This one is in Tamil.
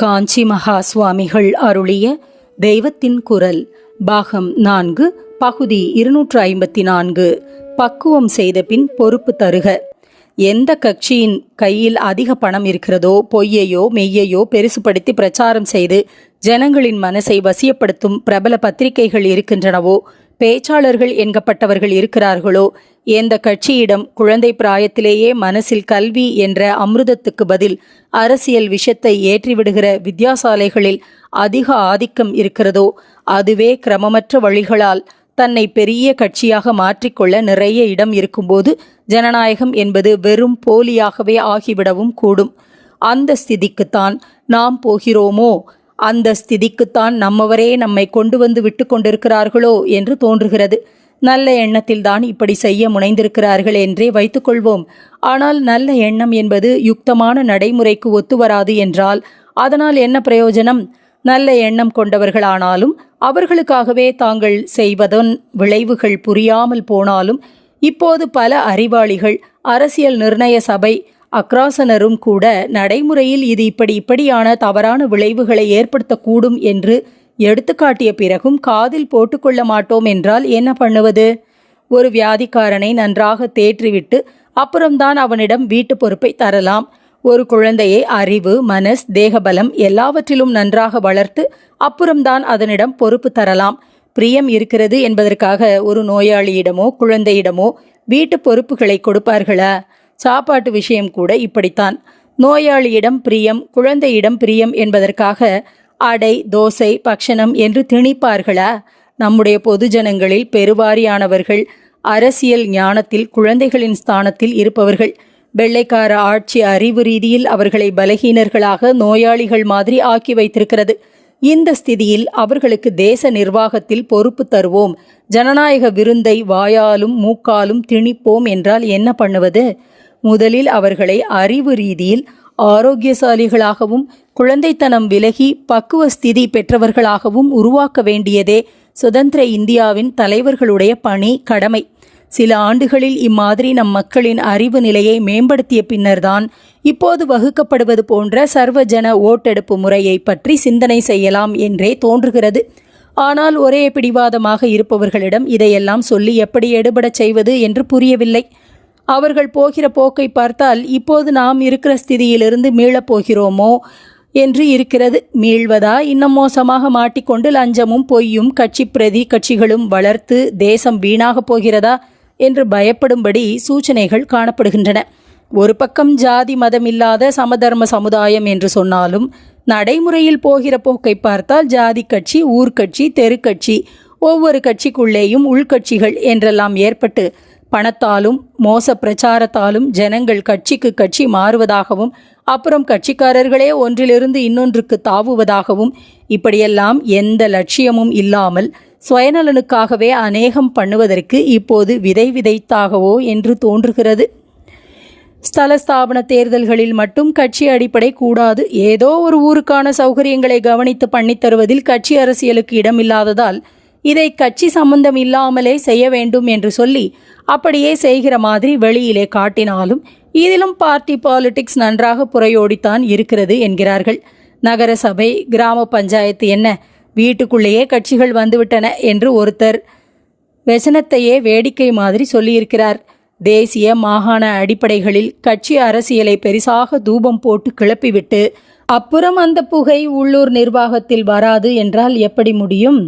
காஞ்சி மகா சுவாமிகள் அருளிய தெய்வத்தின் குரல் பாகம் நான்கு பகுதி இருநூற்று ஐம்பத்தி நான்கு. பக்குவம் செய்த பின் பொறுப்பு தருக. எந்த கட்சியின் கையில் அதிக பணம் இருக்கிறதோ பொய்யையோ மெய்யையோ பெருசுபடுத்தி பிரச்சாரம் செய்து ஜனங்களின் மனசை வசியப்படுத்தும் பிரபல பத்திரிகைகள் இருக்கின்றனவோ பேச்சாளர்கள் என்கப்பட்டவர்கள் இருக்கிறார்களோ? எந்த கட்சியிடம் குழந்தை பிராயத்திலேயே மனசில் கல்வி என்ற அமிர்தத்துக்கு பதில் அரசியல் விஷத்தை ஏற்றிவிடுகிற வித்யாசாலைகளில் அதிக ஆதிக்கம் இருக்கிறதோ? அதுவே கிரமமற்ற வழிகளால் தன்னை பெரிய கட்சியாக மாற்றிக்கொள்ள நிறைய இடம் இருக்கும்போது ஜனநாயகம் என்பது வெறும் போலியாகவே ஆகிவிடவும் கூடும். அந்த ஸ்திதிக்குத்தான் நாம் போகிறோமோ? அந்த ஸ்திதிக்குத்தான் நம்மவரே நம்மை கொண்டு வந்து விட்டு கொண்டிருக்கிறார்களோ என்று தோன்றுகிறது. நல்ல எண்ணத்தில்தான் இப்படி செய்ய முனைந்திருக்கிறார்கள் என்றே வைத்துக்கொள்வோம் ஆனால் நல்ல எண்ணம் என்பது யுக்தமான நடைமுறைக்கு ஒத்து வராது என்றால் அதனால் என்ன பிரயோஜனம்? நல்ல எண்ணம் கொண்டவர்களானாலும் அவர்களுக்காகவே தாங்கள் செய்வதன் விளைவுகள் புரியாமல் போனாலும் இப்போது பல அறிவாளிகள் அரசியல் நிர்ணய சபை அக்ராசனரும் கூட நடைமுறையில் இது இப்படி இப்படியான தவறான விளைவுகளை ஏற்படுத்தக்கூடும் என்று எடுத்துக்காட்டிய பிறகும் காதில் போட்டுக்கொள்ள மாட்டோம் என்றால் என்ன பண்ணுவது? ஒரு வியாதிக்காரனை நன்றாக தேற்றிவிட்டு அப்புறம்தான் அவனிடம் வீட்டு பொறுப்பை தரலாம். ஒரு குழந்தையை அறிவு மனஸ் தேகபலம் எல்லாவற்றிலும் நன்றாக வளர்த்து அப்புறம்தான் அதனிடம் பொறுப்பு தரலாம். பிரியம் இருக்கிறது என்பதற்காக ஒரு நோயாளியிடமோ குழந்தையிடமோ வீட்டு பொறுப்புகளை கொடுப்பார்களா? சாப்பாட்டு விஷயம் கூட இப்படித்தான். நோயாளியிடம் பிரியம் குழந்தையிடம் பிரியம் என்பதற்காக அடை தோசை பக்ஷணம் என்று திணிப்பார்களா? நம்முடைய பொதுஜனங்களில் பெருவாரியானவர்கள் அரசியல் ஞானத்தில் குழந்தைகளின் ஸ்தானத்தில் இருப்பவர்கள் வெள்ளைக்கார ஆட்சி அறிவு ரீதியில் அவர்களை பலகீனர்களாக நோயாளிகள் மாதிரி ஆக்கி வைத்திருக்கிறது. இந்த ஸ்திதியில் அவர்களுக்கு தேச நிர்வாகத்தில் பொறுப்பு தருவோம். ஜனநாயக விருந்தை வாயாலும் மூக்காலும் திணிப்போம் என்றால் என்ன பண்ணுவது? முதலில் அவர்களை அறிவு ரீதியில் ஆரோக்கியசாலிகளாகவும் குழந்தைத்தனம் விலகி பக்குவ ஸ்திதி பெற்றவர்களாகவும் உருவாக்க வேண்டியதே சுதந்திர இந்தியாவின் தலைவர்களுடைய பணி கடமை. சில ஆண்டுகளில் இம்மாதிரி நம் மக்களின் அறிவு நிலையை மேம்படுத்திய பின்னர்தான் இப்போது வகுக்கப்படுவது போன்ற சர்வஜன ஓட்டெடுப்பு முறையை பற்றி சிந்தனை செய்யலாம் என்றே தோன்றுகிறது. ஆனால் ஒரே பிடிவாதமாக இருப்பவர்களிடம் இதையெல்லாம் சொல்லி எப்படி எடுபடச் செய்வது என்று புரியவில்லை. அவர்கள் போகிற போக்கை பார்த்தால் இப்போது நாம் இருக்கிற ஸ்திதியிலிருந்து மீளப் போகிறோமோ என்று இருக்கிறது. மீள்வதா? இன்னும் மோசமாக மாட்டிக்கொண்டு லஞ்சமும் பொய்யும் கட்சி பிரதி கட்சிகளும் வளர்த்து தேசம் வீணாகப் போகிறதா என்று பயப்படும்படி சூச்சனைகள் காணப்படுகின்றன. ஒரு பக்கம் ஜாதி மதம் இல்லாத சமதர்ம சமுதாயம் என்று சொன்னாலும் நடைமுறையில் போகிற போக்கை பார்த்தால் ஜாதி கட்சி ஊர்க்கட்சி தெருக்கட்சி ஒவ்வொரு கட்சிக்குள்ளேயும் உள்கட்சிகள் என்றெல்லாம் ஏற்பட்டு பணத்தாலும் மோச பிரச்சாரத்தாலும் ஜனங்கள் கட்சிக்கு கட்சி மாறுவதாகவும் அப்புறம் கட்சிக்காரர்களே ஒன்றிலிருந்து இன்னொன்றுக்கு தாவுவதாகவும் இப்படியெல்லாம் எந்த லட்சியமும் இல்லாமல் சுயநலனுக்காகவே அநேகம் பண்ணுவதற்கு இப்போது விதை விதைத்தாகவோ என்று தோன்றுகிறது. ஸ்தல ஸ்தாபன தேர்தல்களில் மட்டும் கட்சி அடிப்படை கூடாது. ஏதோ ஒரு ஊருக்கான சௌகரியங்களை கவனித்து பண்ணித்தருவதில் கட்சி அரசியலுக்கு இடமில்லாததால் இதை கட்சி சம்பந்தம் இல்லாமலே செய்ய வேண்டும் என்று சொல்லி அப்படியே செய்கிற மாதிரி வெளியிலே காட்டினாலும் இதிலும் பார்ட்டி பாலிடிக்ஸ் நன்றாக புறையோடித்தான் இருக்கிறது என்கிறார்கள். நகர சபை கிராம பஞ்சாயத்து என்ன? வீட்டுக்குள்ளேயே கட்சிகள் வந்துவிட்டன என்று ஒருத்தர் வெசனத்தையே வேடிக்கை மாதிரி சொல்லியிருக்கிறார். தேசிய மாகாண அடிப்படைகளில் கட்சி அரசியலை பெரிசாக தூபம் போட்டு கிளப்பிவிட்டு அப்புறம் அந்த புகை உள்ளூர் நிர்வாகத்தில் வராது என்றால் எப்படி முடியும்?